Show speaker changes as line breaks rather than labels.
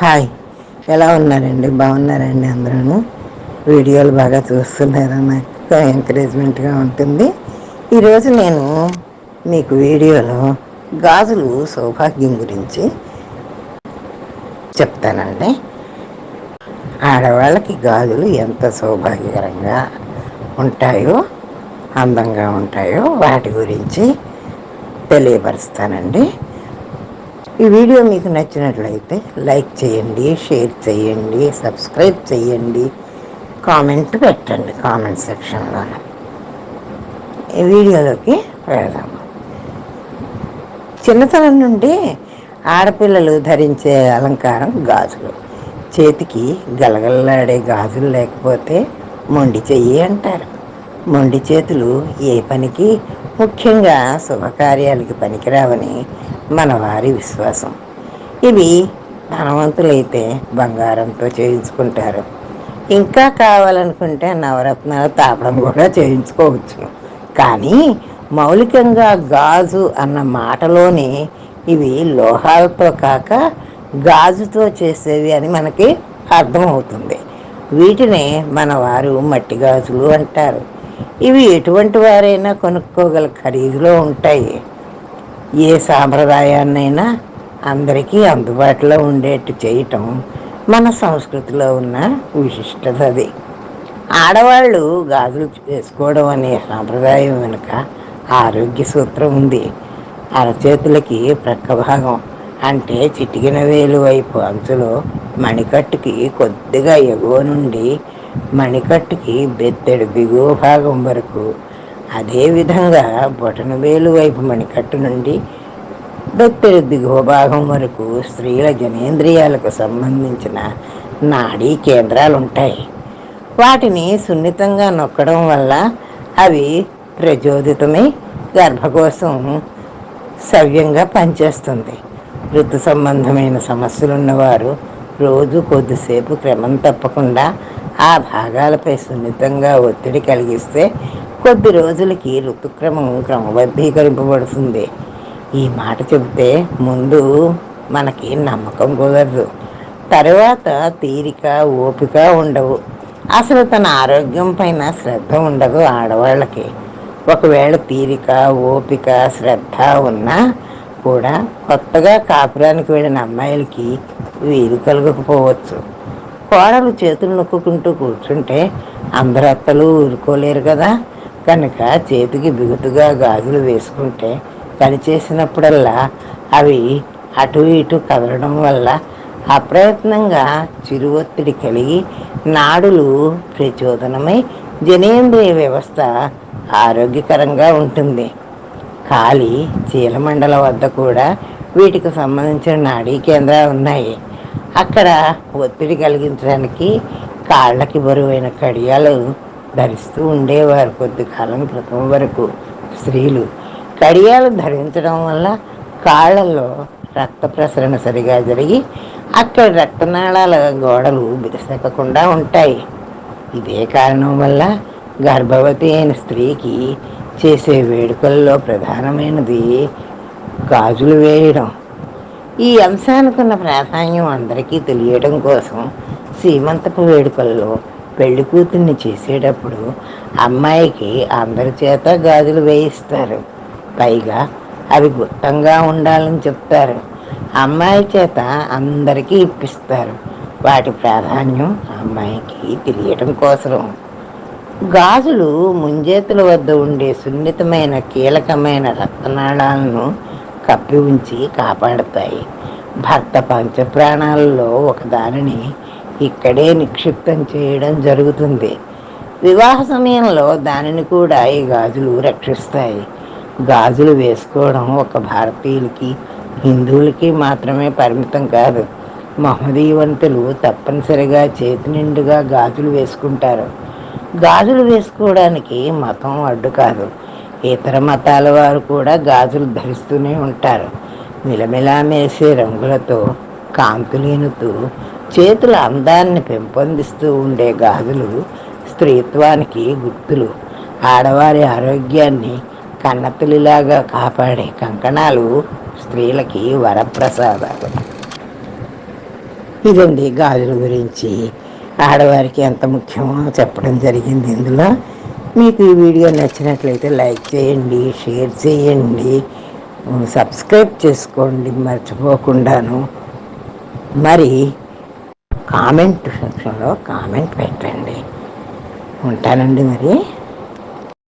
Hi. ఎలా ఉన్నారండి? బాగున్నారండి అందరూ వీడియోలు బాగా చూస్తున్నారా నాకు? ఎంకరేజ్మెంట్గా ఉంటుంది. ఈరోజు నేను మీకు వీడియోలో గాజులు సౌభాగ్యం గురించి చెప్తానండి. ఆడవాళ్ళకి గాజులు ఎంత సౌభాగ్యకరంగా ఉంటాయో అందంగా ఉంటాయో వాటి గురించి తెలియపరుస్తానండి. ఈ వీడియో మీకు నచ్చినట్లయితే లైక్ చేయండి షేర్ చేయండి సబ్స్క్రైబ్ చేయండి కామెంట్ పెట్టండి కామెంట్ సెక్షన్లో. ఈ వీడియోలోకి వెళదాము చిన్నతనం నుండి ఆడపిల్లలు ధరించే అలంకారం గాజులు. చేతికి గలగలలాడే గాజులు లేకపోతే మొండి చెయ్యి అంటారు. మొండి చేతులు ఏ పనికి? ముఖ్యంగా శుభకార్యాలకి పనికిరావని మన వారి విశ్వాసం. ఇవి ధనవంతులైతే బంగారంతో చేయించుకుంటారు. ఇంకా కావాలనుకుంటే నవరత్నాల తాపడం కూడా చేయించుకోవచ్చు. కానీ మౌలికంగా గాజు అన్న మాటలోనే ఇవి లోహాలతో కాక గాజుతో చేసేవి అని మనకి అర్థమవుతుంది. వీటినే మన వారు మట్టి గాజులు అంటారు. ఇవి ఎటువంటి వారైనా కొనుక్కోగల ఖరీదులో ఉంటాయి. ఏ సాంప్రదాయాన్నైనా అందరికీ అందుబాటులో ఉండేట్టు చేయటం మన సంస్కృతిలో ఉన్న విశిష్టత అది. ఆడవాళ్ళు గాజులు వేసుకోవడం అనే సాంప్రదాయం వెనుక ఆరోగ్య సూత్రం ఉంది. అరచేతులకి ప్రక్క భాగం అంటే చిటికిన వేలు వైపు అంచులో మణికట్టుకి కొద్దిగా ఎగువ నుండి మణికట్టుకి బెత్తెడు దిగువ భాగం వరకు అదేవిధంగా బొటన వేలు వైపు మణికట్టు నుండి బెత్తెడు దిగువ భాగం వరకు స్త్రీల జనేంద్రియాలకు సంబంధించిన నాడీ కేంద్రాలు ఉంటాయి వాటిని సున్నితంగా నొక్కడం వల్ల అవి ప్రచోదితమై గర్భకోశం సవ్యంగా పనిచేస్తుంది. ఋతు సంబంధమైన సమస్యలున్నవారు రోజు కొద్దిసేపు క్రమం తప్పకుండా ఆ భాగాలపై సున్నితంగా ఒత్తిడి కలిగిస్తే కొద్ది రోజులకి ఋతుక్రమం క్రమబద్ధీకరింపబడుతుంది. ఈ మాట చెబితే ముందు మనకి నమ్మకం కుదరదు. తర్వాత తీరిక ఓపిక ఉండవు. అసలు తన ఆరోగ్యం పైన శ్రద్ధ ఉండదు ఆడవాళ్ళకి. ఒకవేళ తీరిక ఓపిక శ్రద్ధ ఉన్నా కూడా కొత్తగా కాపురానికి వెళ్ళిన అమ్మాయిలకి వీలు కలగకపోవచ్చు. కోడలు చేతులు నొక్కుంటూ కూర్చుంటే అందరు అత్తలు ఊరుకోలేరు కదా. కనుక చేతికి బిగుతుగా గాజులు వేసుకుంటే పని చేసినప్పుడల్లా అవి అటు ఇటు కదలడం వల్ల అప్రయత్నంగా చిరు ఒత్తిడి కలిగి నాడులు ప్రచోదనమై జనేంద్రియ వ్యవస్థ ఆరోగ్యకరంగా ఉంటుంది. కాలి చీలమండల వద్ద కూడా వీటికి సంబంధించిన నాడీ కేంద్రాలు ఉన్నాయి. అక్కడ ఒత్తిడి కలిగించడానికి కాళ్ళకి బరువైన కడియాలు ధరిస్తూ ఉండేవారు కొద్ది కాలం క్రితం వరకు. స్త్రీలు కడియాలు ధరించడం వల్ల కాళ్ళల్లో రక్త ప్రసరణ సరిగా జరిగి అక్కడ రక్తనాళాల గోడలు బిరసెక్కకుండా ఉంటాయి. ఇదే కారణం వల్ల గర్భవతి అయిన స్త్రీకి చేసే వేడుకల్లో ప్రధానమైనది గాజులు వేయడం. ఈ అంశానికి ఉన్న ప్రాధాన్యం అందరికీ తెలియడం కోసం సీమంతపు వేడుకల్లో పెళ్ళి కూతుర్ని చేసేటప్పుడు అమ్మాయికి అందరి చేత గాజులు వేయిస్తారు. పైగా అవి గుప్తంగా ఉండాలని చెప్తారు. అమ్మాయి చేత అందరికీ ఇప్పిస్తారు. వాటి ప్రాధాన్యం అమ్మాయికి తెలియటం కోసం గాజులు ముంజేతుల వద్ద ఉండే సున్నితమైన కీలకమైన రక్తనాళాలను కప్పి ఉంచి కాపాడతాయి. భర్త పంచప్రాణాలలో ఒకదానిని ఇక్కడే నిక్షిప్తం చేయడం జరుగుతుంది. వివాహ సమయంలో దానిని కూడా ఈ గాజులు రక్షిస్తాయి. గాజులు వేసుకోవడం ఒక భారతీయులకి హిందువులకి మాత్రమే పరిమితం కాదు. మహదీవంతులు తప్పనిసరిగా చేతి నిండుగా గాజులు వేసుకుంటారు. గాజులు వేసుకోవడానికి మతం అడ్డు కాదు. ఇతర మతాల వారు కూడా గాజులు ధరిస్తూనే ఉంటారు. మిలమిలా మేసే రంగులతో కాంతులేనుతూ చేతుల అందాన్ని పెంపొందిస్తూ ఉండే గాజులు స్త్రీత్వానికి గుర్తులు. ఆడవారి ఆరోగ్యాన్ని కన్నతల్లిలాగా కాపాడే కంకణాలు స్త్రీలకి వరప్రసాదాలు. ఇదండి గాజుల గురించి. ఆడవారికి ఎంత ముఖ్యమో చెప్పడం జరిగింది ఇందులో. మీకు ఈ వీడియో నచ్చినట్లయితే లైక్ చేయండి షేర్ చేయండి. సబ్స్క్రైబ్ చేసుకోండి మర్చిపోకుండాను. మరి కామెంట్ సెక్షన్లో కామెంట్ పెట్టండి. ఉంటానండి మరి.